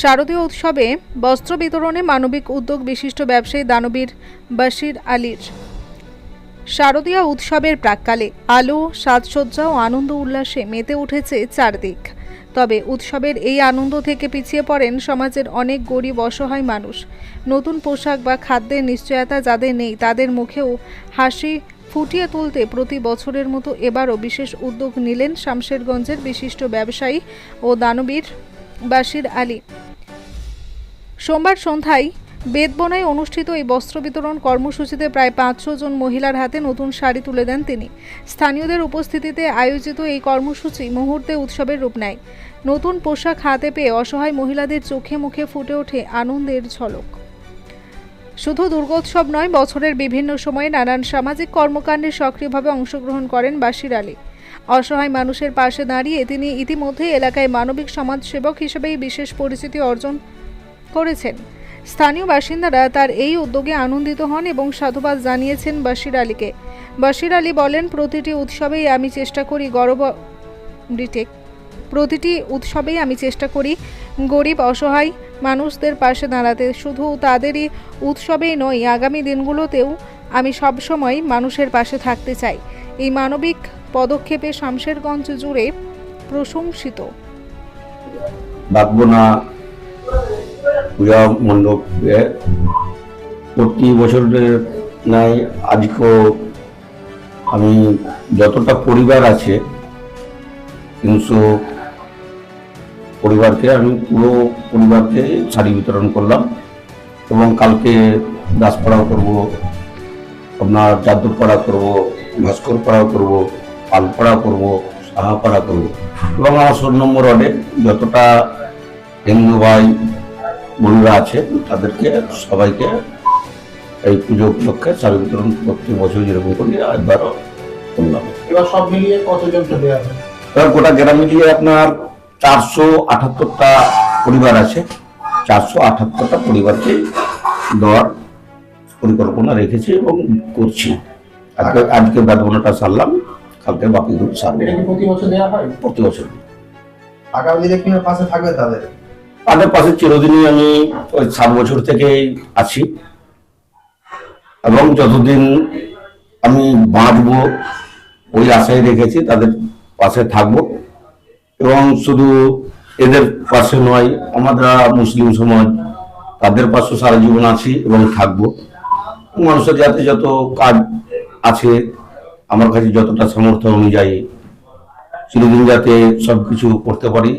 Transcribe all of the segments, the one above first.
শারদীয় উৎসবে বস্ত্র বিতরণে মানবিক উদ্যোগ বিশিষ্ট ব্যবসায়ী দানবীর বাশির আলীর। শারদীয় উৎসবের প্রাককালে আলো, সাজসজ্জা ও আনন্দ উল্লাসে মেতে উঠেছে চারদিক। তবে উৎসবের এই আনন্দ থেকে পিছিয়ে পড়েন সমাজের অনেক গরিব অসহায় মানুষ। নতুন পোশাক বা খাদ্যের নিশ্চয়তা যাদের নেই, তাদের মুখেও হাসি ফুটিয়ে তুলতে প্রতি বছরের মতো এবারও বিশেষ উদ্যোগ নিলেন শামশেরগঞ্জের বিশিষ্ট ব্যবসায়ী ও দানবীর বাশির আলী। সোমবার সন্ধ্যায় বেদবনায় অনুষ্ঠিত এই বস্ত্র বিতরণ কর্মসূচিতে প্রায় পাঁচশো জন মহিলার হাতে নতুন শাড়ি তুলে দেন তিনি। স্থানীয়দের উপস্থিতিতে আয়োজিত এই কর্মসূচি মুহূর্তে উৎসবের রূপ নেয়। নতুন পোশাক হাতে পেয়ে অসহায় মহিলাদের চোখে মুখে ফুটে ওঠে আনন্দের ঝলক। শুধু দুর্গোৎসব নয়, বছরের বিভিন্ন সময়ে নানান সামাজিক কর্মকাণ্ডে সক্রিয়ভাবে অংশগ্রহণ করেন বাশির আলী। অসহায় মানুষের পাশে দাঁড়িয়ে তিনি ইতিমধ্যেই এলাকায় মানবিক সমাজসেবক হিসেবেই বিশেষ পরিচিতি অর্জন করেছেন। স্থানীয় বাসিন্দারা তার এই উদ্যোগে আনন্দিত হন এবং সাধুবাদ জানিয়েছেন বাশির আলীকে। বাশির আলী বলেন, প্রতিটি উৎসবেই আমি চেষ্টা করি গর্ব রিটেক প্রতিটি উৎসবেই আমি চেষ্টা করি গরিব, অসহায় মানুষদের পাশে দাঁড়াতে। শুধু তাদেরই উৎসবেই নয় আগামী দিনগুলোতেও আমি সবসময় মানুষের পাশে থাকতে চাই। এই মানবিক পদক্ষেপে শামশেরগঞ্জ জুড়ে প্রশংসিত। বাগবোনা পূজা মণ্ডপে প্রতি বছরের নাই, আজকেও আমি যতটা পরিবার আছে, তিনশো পরিবারকে আমি পুরো পরিবারকে শাড়ি বিতরণ করলাম এবং কালকে দাসপাড়াও করব, আপনার যাদবপাড়া করব ভাস্কর পাড়াও করব পালপাড়া করব, সাহাপাড়া করব। এবং আমার ষোল নম্বর ওয়ার্ডে যতটা হিন্দু ভাই বোনরা আছে তাদেরকে সবাইকে এই পুজো উপলক্ষে শাড়ি বিতরণ প্রত্যেক বছর যেরকম করি একবারও করলাম এবার সব মিলিয়ে কতজনকে দেওয়া হবে এবার গোটা গ্রামে দিয়ে আপনার চারশো আটাত্তরটা পরিবার আছে। চারশো আটাত্তরটা পরিবারকে দেওয়ার পরিকল্পনা রেখেছি এবং করছি। আজকে আজকে বেদনাটা সারলাম কালকে বাকি দুটো সারবে। প্রতি বছর দেওয়া হয়? প্রতি বছর। আগামী দিনে কীভাবে পাশে থাকবে তাদের। তাদের পাশে চিরদিনই আমি ওই সাত বছর থেকেই আছি। এবং যতদিন আমি বাঁচবো, ওই আশায় রেখেছি তাদের পাশে থাকব। এবং শুধু এদের পাশে নয়, আমরা মুসলিম সমাজ, তাদের পাশে সারা জীবন আছি এবং থাকব। মানুষের যাতে যত কাজ আছে, আমার কাছে যতটা সামর্থ্য অনুযায়ী, চিরদিন যাতে সব কিছু করতে পারি।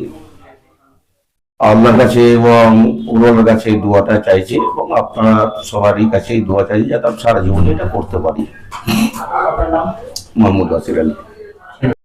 আল্লাহর কাছে এবং উনার কাছে এই দোয়াটা চাইছি এবং আপনারা সবারই কাছে এই দোয়া চাইছি যাতে আমি সারা জীবনে এটা করতে পারি। আপনার নাম? মোহাম্মদ বাসির আলী।